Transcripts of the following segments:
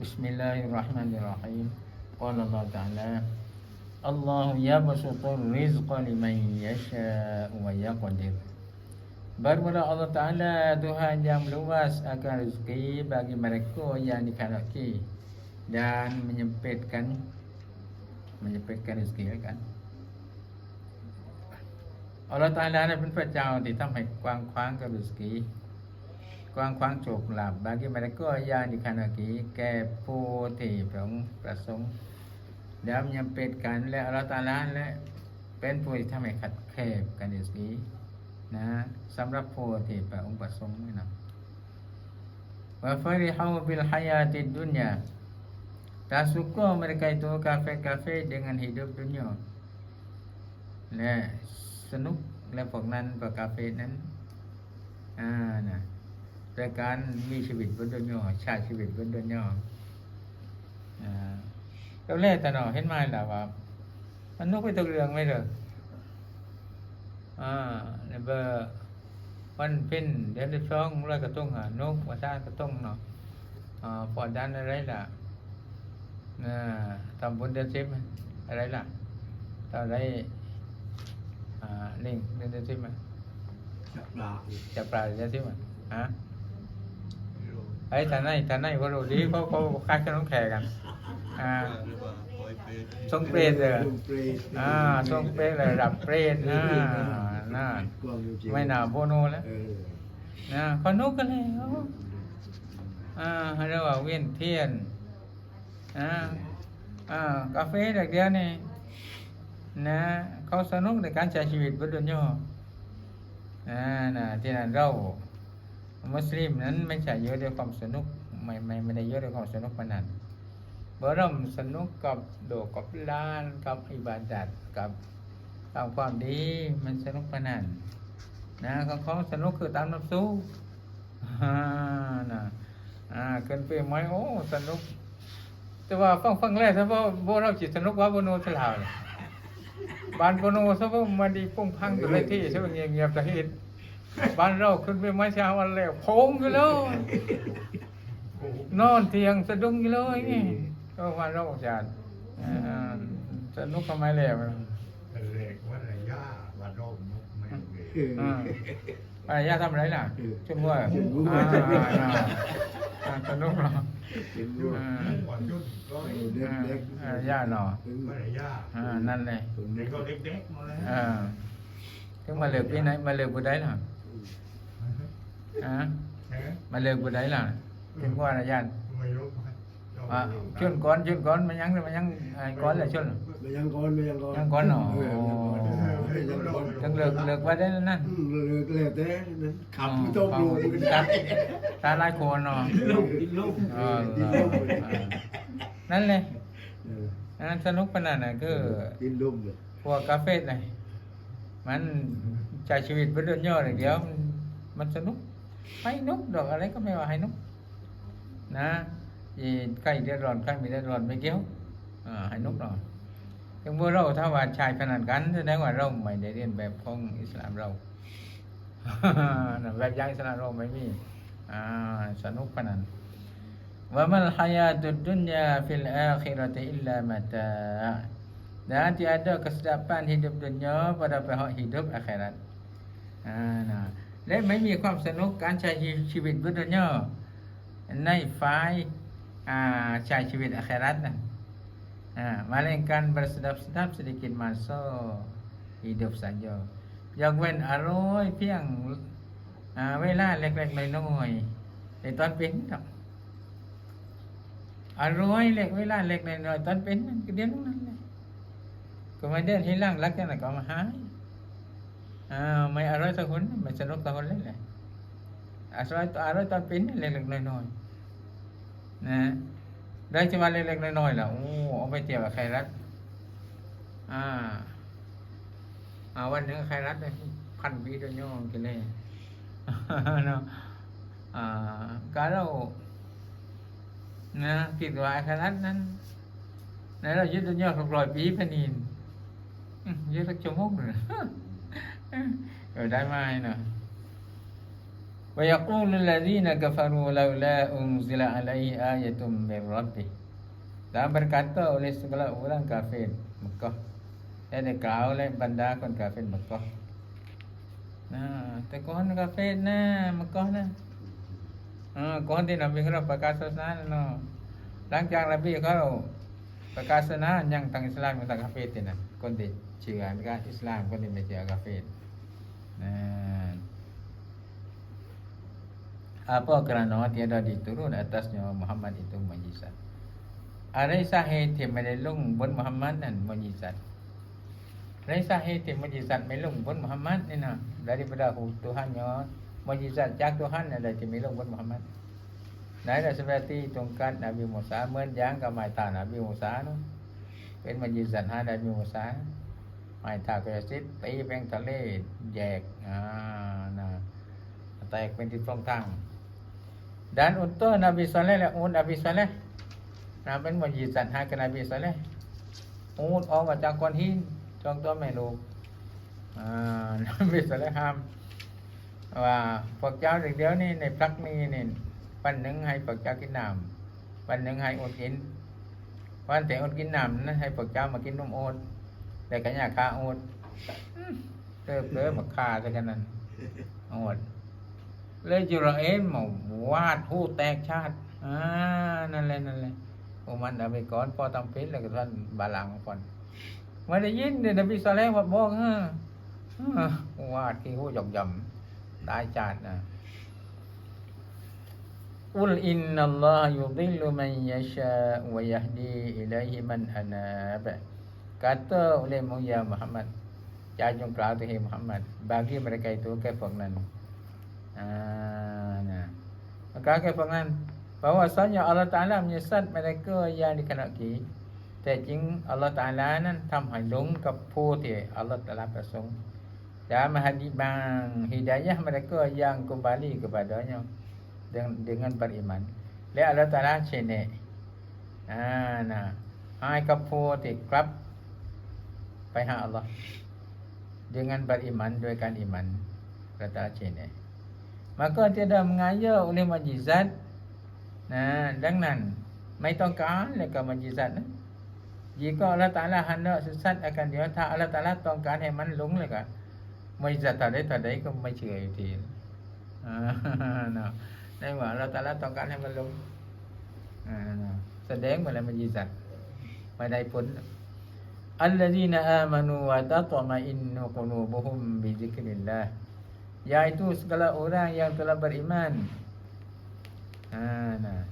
Bismillahirrahmanirrahim. Qala Allah Ta'ala Allah yabasutu rizqa liman yasha wa yaqdir. Bermula Allah Ta'ala Tuhan yang luas akan rezeki bagi mereka yang dikehendaki dan menyempitkan menyempitkan rezeki ya kan. Allah Ta'ala ada pun di tempat kuang-kuang ke rezeki. กว้างขวางโชคลาภบางทีมันก็ยานิคานากีแก่ผู้ที่พระองค์ประสงค์แล้วยังเป็นกันและอัลลอฮฺตาลานและเป็นผู้ที่ทำให้ขัดแคบกันรุสกีนะสำหรับผู้ที่พระองค์ประสงค์นะว่าฟาริฮาวบิลฮายาติดดุนยา Tak suka mereka itu kafir-kafir dengan hidup dunia. Nah, สนุกและพวกนั้นพวกกาเฟนั้นอ่านะ โดยการมีชีวิตบนดนย่อใช้ชีวิตบนดนย่ออ่าเราแรกแต่หนอเห็นไหมล่ะว่า มันนกไปตกเรืองไหมเลยอ่าในเบอร์วันเป็นเดือนที่สองร้อยกระตุ้งอะนกว่าซ่ากระตุ้งเนาะอ่าปอดดันอะไรล่ะนะทำบุญเดือนสิบอะไรล่ะตอนไรอ่าเล่งเล่นได้ใช่ไหมจับปลาอีกจะปลาได้ใช่ไหมฮะ ไอ้ท่านไหนท่านไหนก็รู้ดีเขาเขาคาดกันน้องแขกกันอ่าทรงเปรตเลยลูกเปรตอ่าทรงเปรตเลยรับเปรตนะน่ากว้างอยู่จริงไม่น่าโบโนแล้วเออนะขอนุกกันเลยอ่าเรียกว่าเวียนเทียนอ่าอ่ากาแฟเด็กเดียวนี่นะเขาสนุกในการใช้ชีวิตบนดุนยออ่านะที่นั่นเรา มุสลิมนั้นไม่ใช่เยอะด้วยความสนุกไม่ไม่ไม่ได้เยอะด้วยความสนุกขนาดนั้นเบอร์เราสนุกกับโดดกับลานกับอิบาดัดกับทำความดีมันสนุกขนาดนั้นนะของของสนุกคือตามน้ำสู้อ่านะอ่าเกินไปไหมโอ้สนุก แต่ว่าฟังฟังแรกถ้าว่าโบเราจิตสนุกว่าโบโนสลาวเนี่ยบ้านโบโนซะว่ามันดีปุ้งพังอยู่ในที่ใช่ไหมเงียบเงียบๆแต่เห็น บ้านเราขึ้นไปไม้เช้าวันแล้วโพงอยู่เลยนอนเตียงสะดุ้งอยู่เลยนี่ก็บ้านเราจัดอ่าสนุกทำไมแล้วเล็กว่าระยะว่าโรคมุกไม่เล็กเอออ่าอะไรย่าทำอะไรล่ะเออช่วยว่าช่วยบ้วยอ่าอ่าอ่าสนุกเหรอเห็นด้วยอ่าก่อนยุ่นก็เออเด็กอ่าเด็กอ่าย่าหนอถึงไม่ระยะอ่านั่นเลยถึงเด็กก็เด็กๆมาแล้วอ่าถึงมาเลือกที่ไหนมาเลือกบุได้ล่ะ อ่ามาเลือกบุได้ล่ะถึงว่าอะไรย่านไม่รู้อ่าชวนก้อนชวนก้อนมันยังมันยังไอ้ก้อนเลยชวนไม่ยังก่อนไม่ยังก่อนยังก่อนเหรอเออไม่ยังก่อนถึงเลือกเลือกไว้ได้แล้วนั่นอืมเลิกแล้วแต่นั้นขับไม่ต้องดูมันตาได้ตาลายโคนเนาะลูกกินลูกเออกินลูกอ่านั่นเลยเอออันนั้นสนุกขนาดไหนคือกินลูกเลยพวกกาเฟ่ไหนมัน ใช้ชีวิตเพื่อเดินย่ออย่งเดียว มันสนุกไม่นุกดอกอะไรก็ไม่ว่าให้นุกนะใกล้เดือดร้อนใกล้มีเดือดร้อนไม่เกี่ยวให้นุกหน่อยยังเมื่อเราถ้าว่าชายขนาดกันแสดงว่าเราไม่ได้เรียนแบบของอิสลามเราแบบยังอิสลามเราไม่มีสนุกขนาดว่ามัลฮายาตุดุนยาฟิลอาคิรติอิลลามะตา Dan tiada kesedapan hidup dunia pada pihak hidup akhirat. นะและไม่มีความสนุกการใช้ชีวิตบนดุนยาในฝ่ายอ่าใช้ชีวิตอาคราตนะอ่า melainkan bersedap-sedap sedikit masa hidup saja ยกเว้นอร่อยเพียงอ่าเวลาเล็กๆน้อยๆในตอนเป็นครับอร่อยเล็กเวลาเล็กน้อยๆตอนเป็นนั่นก็เดียวนั้นเลย kemudian hilang lagi nak kau mahal ah mai arai tahun อ่าไม่อร่อยสักคนไม่สนุกสักคนเลยแหละอร่อยอร่อยตอนปิ้นเล็กๆน้อยๆนะได้จะมาเล็กๆน้อยๆล่ะโอ้เอาไปเจียวกับใครรัดอ่าอาวันนึงใครรัดเลยพันปีตัวย่อกันเลยนะอ่าการเรานะกินวัยไข่รัดนั้นในเรายึดตัวย่อสักร้อยปีเป็นินยึดสักชั่วโมงหนึ่ง với các châu mốt rồi ở đây mai nè ويقول الذين كفروا لولا أنزل عليه آية من ربه dan berkata oleh segala orang kafir Mekah dan dikau oleh benda kon kafir Mekah nah tekohan kafir nah Mekah nah อ่าก่อนที่นบีเขาประกาศศาสนาเนาะหลังจากนบีเขาประกาศศาสนายังทางอิสลามยังทางกาเฟตินะคนที่เชื่อในการอิสลามคนที่ไม่เชื่อกาเฟตนะ apa kerana tiada diturun atasnya Muhammad itu mujizat ada sahih ที่ไม่ได้ลงบนมุฮัมมัดนั้นม ujizat ในสาเหตุที่มุจิซัตไม่ลงบนมุฮัมมัดนี่นะ daripada Tuhannya mujizat จาก Tuhan ada ที่ไม่ลงบนมุฮัมมัด Nah, seperti tongkat Nabi Musa เหมือนอย่างกับไม้ตา Nabi Musa เนาะเป็นมุจิซัตให้ Nabi Musa ไม้ตาก็จะสิตีแปลงทะเลแยกอ่านะแตกเป็นที่ตรงทาง Dan untuk Nabi Saleh และอุน Nabi Saleh นะเป็นมุจิซัตห้กับ Nabi Saleh อูดออกมาจากก้อนหินจองตัวแม่ลูกอ่า Nabi Saleh ห้ามว่าพวกเจ้าเดียวนี้ในพลักนี้นี่วันหนึ่งให้พวกเจ้ากินน้ำวันหนึ่งให้อดกินวันแต่อดกินน้ำนั้นให้พวกเจ้ามากินนมอด แต่กันอยากคาอดเติบเติบมาคาซะกันนั้นอดเลยจุระเอ็นมาวาดหูแตกชาติอ่านั่นแหละนั่นแหละโอ้มันเอาไปก่อนพอทำเพชรแล้วก็ท่านบาลังก่อนไม่ได้ยินเดี๋ยวนบีสาเลห์ว่าบอกฮะวาดที่หูหย่อกย่ำตายจาดนะอุลอินนัลลอฮฺยุดิลลุมันยะชาวยะดีอิลัยฮิมันอานาบะ kata oleh Muhammad Muhammad Jangan kau tu Muhammad bagi mereka itu kefangan ah, nah. maka kefangan bahwasanya Allah Taala menyesat mereka yang dikenaki แต่จริงอัลลอฮฺตาลานั้นทำให้หลงกับผู้ที่อัลลอฮฺตาลาประสงค์ dan menghadibang hidayah mereka yang kembali kepadanya dengan, dengan beriman และอัลลอฮฺตาลาเช่นนี้อ่านะให้กับผู้ที่กลับไปหาอัลลอฮฺ dengan beriman ด้วยการอิมันอัลลอฮฺตาลาเช่นนี้ maka tidak mengaya oleh mujizat nah ดังนั้นไม่ต้องการเลยกับม ujizat นะ jika Allah Ta'ala hendak sesat akan dia ถ้า Allah Ta'ala ต้องการให้มันหลงเลยก็ไม่จะตัดได้ตัดได้ก็ไม่เชื่ออยู่ดีอ่านะในว่า Allah Ta'ala ต้องการให้มันหลงอ่านะแสดงมาแล้วมันยีสัตไม่ได้ผล alladzina amanu wa tatma'innu qulubuhum bi dzikrillah yaitu segala orang yang telah beriman. Ha nah.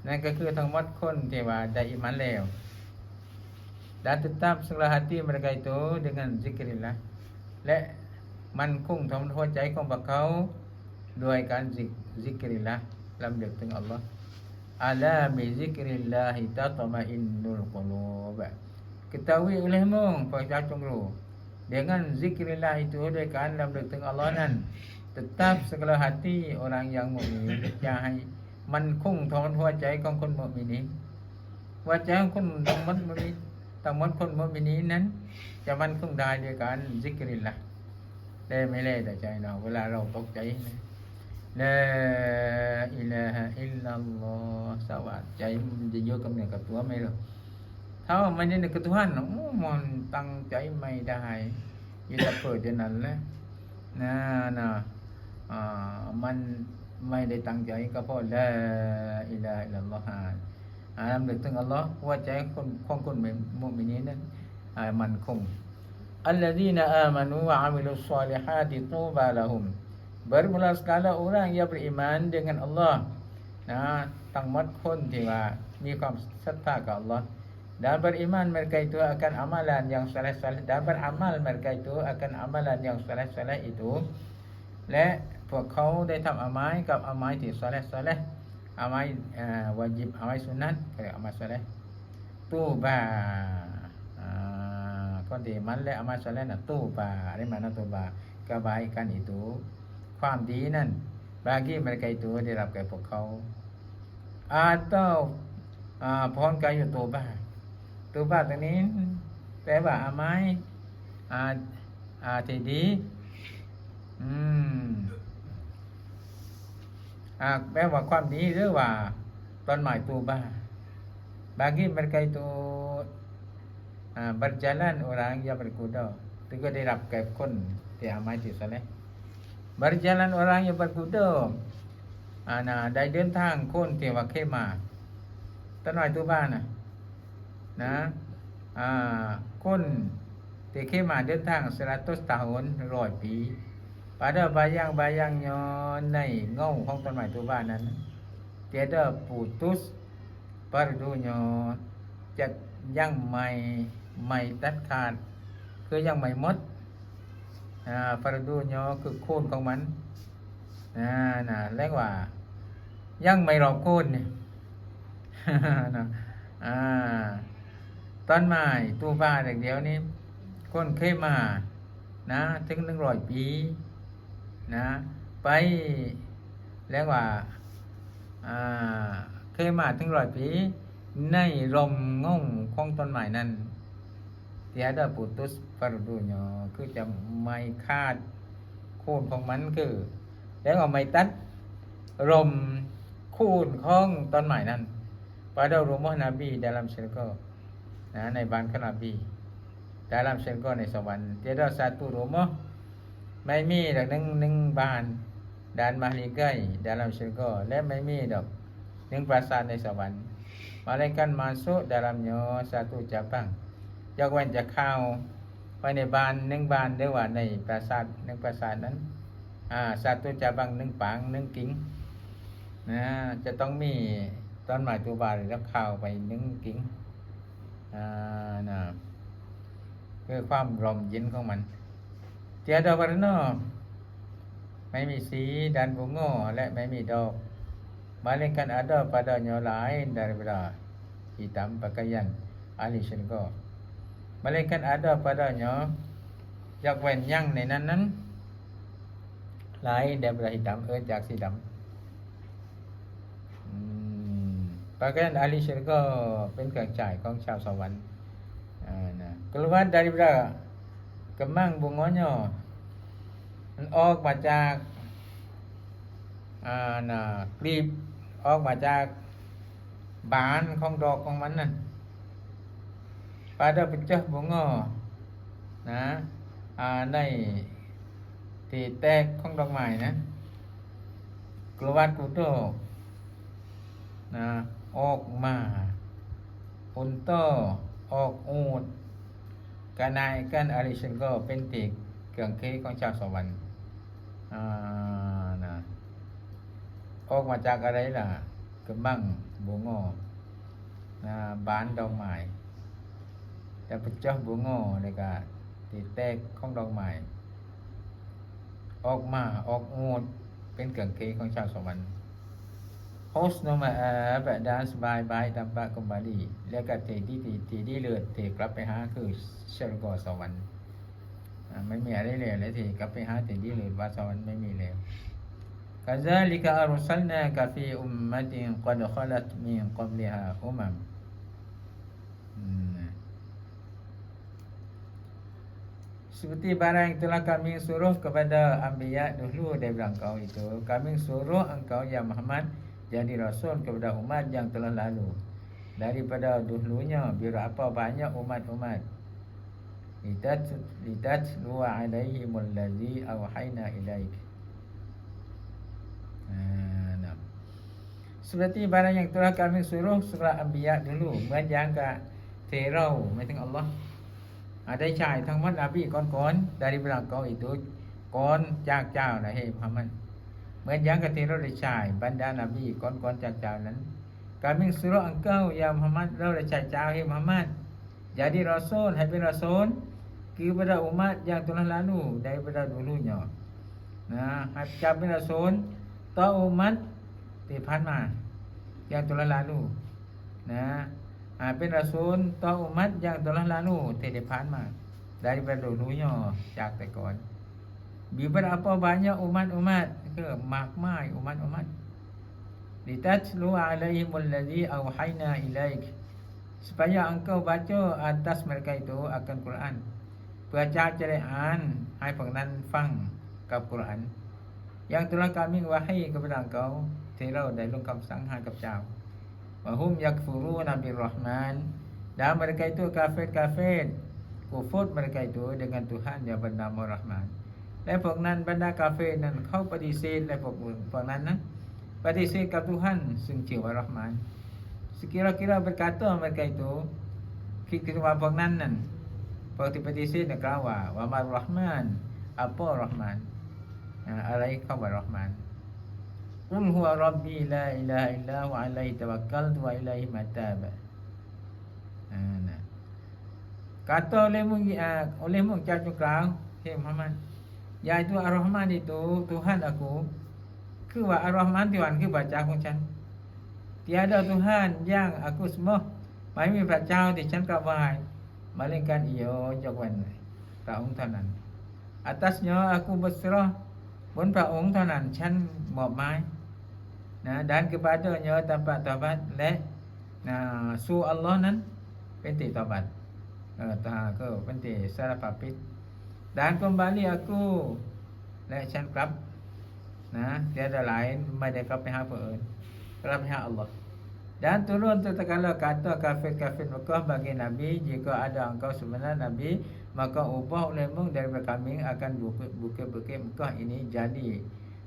Dan kekal tang mat kon tewa dai iman lew dan tetap segala hati mereka itu dengan zikrillah. Dan man kung tong hua jai kong ba kau duai kan zikrillah. Lam dek teng Allah. Ala bi zikrillah tatma'innul qulub. Ketahui olehmu พวกเจ้าจงรู้ dengan zikrillah itu ด้วยการลำลึกถึงอัลลอฮ์นั้น tetap segala hati orang yang mukmin จะให้มันคงทอนหัวใจของคนมุมินีว่าใจของคนทั้งหมดมุมินทั้งหมดคนมุมินีนั้น จะมันคงได้ด้วยการซิกริลละได้ไม่เล่แต่ใจเราเวลาเราตกใจนะลาอิลาฮะอิลลัลลอฮ์สวัสดิ์ใจมันจะอยู่กับเนื้อกับตัวไหมหรอ ถ้าว่ามันนี่กับทุกท่านโอ้มันตั้งใจไม่ได้อยิ่งเปิดเดี๋ยวนั้นแหละนะนะมันไม่ได้ตั้งใจก็เพราะละอิลาฮะอิลลัลลอฮ์อ่านำลึกถึงอัลลอฮ์หัวใจคนของคนมุมินีนั้นอ่ามันคง Alladzina amanu wa amilus solihati tuba lahum Bermula segala orang yang beriman dengan Allah Nah, ทั้งหมดคนที่ว่ามีความศรัทธากับ Allah dan beriman mereka itu akan amalan yang saleh-saleh dan beramal mereka itu akan amalan yang saleh-saleh itu และพวกเขาได้ทำอามัยกับอามัยที่ซาเลห์ซาเลห์อามัยอ่าวาจิบอามัยสุนัตเรียกอามัยซาเลห์ตูบาอ่าคนที่มันและอามัยซาเลห์น่ะตู้บาอะไรมานะตู้บา kebaikan itu ความดีนั่น bagi mereka itu ได้รับแก่พวกเขา atau อ่าพรกายอยู่ตูบา ตูบาตรงนี้ แปลว่าอามัยอ่าอาทีดีอืมอาแปลว่าความดีหรือว่าต้นไม้ตูบ้า bagi mereka itu ah, berjalan orang yang berkuda itu dia รับแก่คนที่อามัยที่สล berjalan orang yang berkuda อ่านะได้เดินทางคนที่ว่าเข้มาต้นไม้ตูบ้านะ นะอ่าคนที่เข้มาเดินทาง100 tahun ร้อยปี pada bayang-bayangnya ในเงาของต้นไม้ตูบ้านนั้น tiada putus pardunya จะยังไม่ไม่ตัดขาดคือยังไม่มดอ่าปรดูญอคือโคนของมันอ่านะเรียกว่ายังไม่รอบโคนเนี่ยนะอ่า ต้นไม้ตู้บ้าอย่างเดียวนี้คนเคยมานะถึงหนึ่งร้อยปีนะ ไปเรียกว่าเคยมาถึงร้อยปีในลมงงของต้นไม้นั้น tiada putus pardunya คือจะไม่คาดโคนของมันคือ แล้วก็ไม่ตัดลมโคนของต้นไม้นั้น pada rumah Nabi dalam syurga นะในบ้านของนบี dalam syurga ในสวรรค์ tiada satu rumah ไม่มีดอกหนึ่งหนึ่งบาน dan mahligai dalam syurga และไม่มีดอกหนึ่งปราสาทในสวรรค์ malaikat masuk dalamnya satu cabang ยกเว้นจะเข้าไปในบ้านหนึ่งบานหรือว่าในปราสาทหนึ่งปราสาทนั้นอ่าสาตุจะบังหนึ่งปางหนึ่งกิ่งนะจะต้องมีต้นไม้ตัวบานแล้วเข้าไปหนึ่งกิ่ง นะคือความกลมเย็นของมันเตียดอกบานนอไม่มีสีดันบุงโง่และไม่มีดอกมาเล่นกันอดอปาดอนยอหลายดาริบดาอีตัมปะกยันอาลิชันก็มาเล่นกันอดอปาดอนยอยากเวนยั่งในนั้นนั้นหลายเดบราหิตัมเอิจากสีดำอืม pakaian ahli syurga เป็นเครื่องจ่ายของชาวสวรรค์อ่านะ keluar daripada kemang bunganya มันออกมาจากอ่านะกลีบออกมาจากบานของดอกของมันนั่น pada pecah bunga นะอ่าในที่แตกของดอกไม้นะกลวัดกุโตนะ ออกมาอุนโตออกอูดกานายกันอาริชันก็เป็นติกเกื่องเคของชาวสวรรค์อ่านะออกมาจากอะไรล่ะกระบังบุงอนะบานดอกไม้จะไปเจ้าบัวงอเลยก็ตีแตกของดอกไม้ออกมาออกงูดเป็นเกิงเคของชาวสวรรค์ Husnul badan sebaik-baik tanpa kembali แล้วก็ที่ที่ที่ที่ที่เลือดที่กลับไปหาคือเชลกอสวรรค์อ่าไม่มีอะไรเลยแล้วที่กลับไปหาที่ที่เลือดว่าสวรรค์ไม่มีแล้ว كذلك أرسلناك في أمة قد خلت من قبلها أمم อืม Seperti barang yang telah kami suruh kepada Ambiya dulu daripada engkau itu Kami suruh engkau ya Muhammad Jadi Rasul kepada umat yang telah lalu Daripada dulunya Biar apa banyak umat-umat Litat litat luwa alaihimul ladzi awhayna ilaik Ah, nah. Seperti barang yang telah kami suruh surah Ambiya dulu เหมือนอย่างกับเทเราไม่ถึงอัลลอฮ์ อ่าได้ใช้ทั้งหมดนบีก่อนๆdari belakang itu ก่อนจากเจ้านะเฮ้พามัน เหมือนยังกติเราได้ใช้บรรดานาบีก่อนก่อนจากเจ้านั้นการมิ่งสุรอังเกิลยามหามัดเราได้ใช้เจ้าให้มหามัดอย่าดีรอซูลให้เป็นรอซูลคือพระอุมัดอย่างตุลาลานูได้พระดูลุหยอนะหัดจับเป็นรอซูลต่ออุมัดติพันมาอย่างตุลาลานูนะหาเป็นรอซูลต่ออุมัดอย่างตุลาลานูติพันมาได้พระดูลุหยอจากแต่ก่อนบีบ Bila apa banyak umat-umat ke มากมาย umat-umat litatlu alaihimul ladzi awhayna ilaik supaya engkau baca atas mereka itu akan Quran เพื่อจะจะได้อ่านให้พวกนั้นฟังกับ Quran yang telah kami wahai kepada engkau ที่เราได้ลงคำสั่งให้กับเจ้า wa hum yakfuruna birrahman dan mereka itu kafir-kafir kufur mereka itu dengan Tuhan yang bernama Rahman และพวกนั้นบรรดากาเฟรนั้นเขาปฏิเสธและพวกพวกนั้นนะปฏิเสธกับ Tuhan ซึ่งชื่อว่า Rahman sekira-kira berkata mereka itu kira ว่าพวกนั้นนั้นพวกที่ปฏิเสธนั้นกล่าวว่าว่ามา Rahman apa Rahman อ่าอะไรคำว่า Rahman Qul huwa rabbi la ilaha illa huwa alaihi tawakkaltu wa ilaihi matab. Ha nah. Kata olehmu uh, olehmu cakap kau, hey Muhammad. Iaitu Ar-Rahman itu Tuhan aku. Ke wa Ar-Rahman Tuhan ke baca aku chan. Tiada Tuhan yang aku sembah. Mai mi พระเจ้าที่ฉันกราบไหว้มาเล่นกันอีโยยกเว้นพระองค์เท่านั้น Atasnya aku berserah บนพระองค์เท่านั้นฉันมอบหมาย Nah, dan kepadanya tempat taubatและnah, su Allah นั้นเป็นที่ตอบัตเออตาก็เป็นที่สารภาพผิด Dan kembali aku และฉันกลับนะ tiada lain ไม่ได้กลับไปหาผู้อื่นกลับไปหา Allah dan turun tatkala kata kafir-kafir Mekah bagi Nabi jika ada engkau sebenar Nabi maka ubah olehmu daripada kami akan bukit-bukit Mekah ini jadi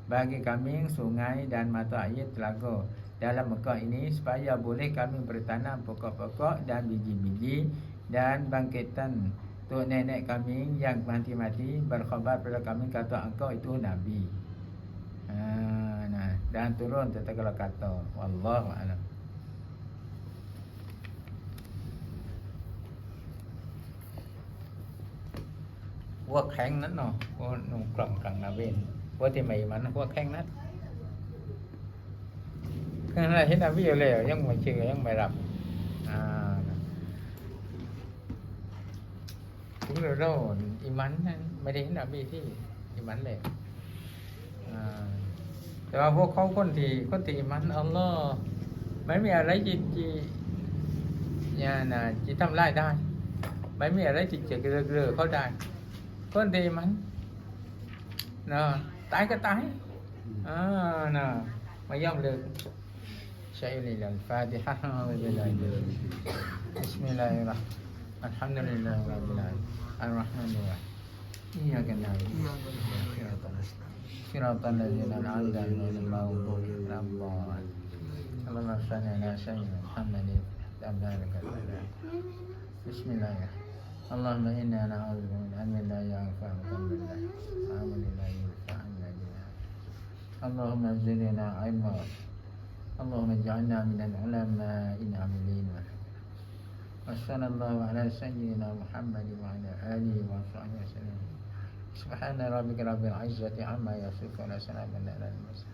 bagi kami sungai dan mata air telaga dalam Mekah ini supaya boleh kami bertanam pokok-pokok dan biji-biji dan bangkitan Tok nenek kami yang mati-mati berkhabar pada kami kata engkau itu Nabi. Ha, nah, dan turun tetakala kata wallahu alam. Quốc kháng nó nó, nó còng còng là bên. ว่าที่ไม่มันพวกแข้งนัดขณะเห็นอาวิเลยยังไม่เชื่อยังไม่รับอ่า ถึงเราอิมันนั้นไม่ได้เห็นอาวิที่อิมันเลยอ่าแต่ว่าพวกเขาคนที่คนที่อิมันอัลลอฮ์ไม่มีอะไรจิตจีเนี่ยนะจิตทำลายได้ ไม่มีอะไรจิตจะเกลือเกลือเขาได้คนที่อิมันเนาะ tái cái tái à nè mà dòng được شيء للفاتحة بسم الله الرحمن الحمد لله رب العالمين. الرحمن الرحيم. إياك نعبد صراط الذين أنعمت عليهم المغضوب عليهم اللهم صل على سيدنا محمد وبارك بسم الله. اللهم إنا نعوذ بك من علم لا ينفع وقلب لا عمل لا ينفع اللهم زدنا علما. اللهم اجعلنا من العلماء العاملين. وصلى الله على سيدنا محمد وعلى آله وصحبه وسلم. سبحان ربك رب العزة عما يصفون وسلام على المرسلين.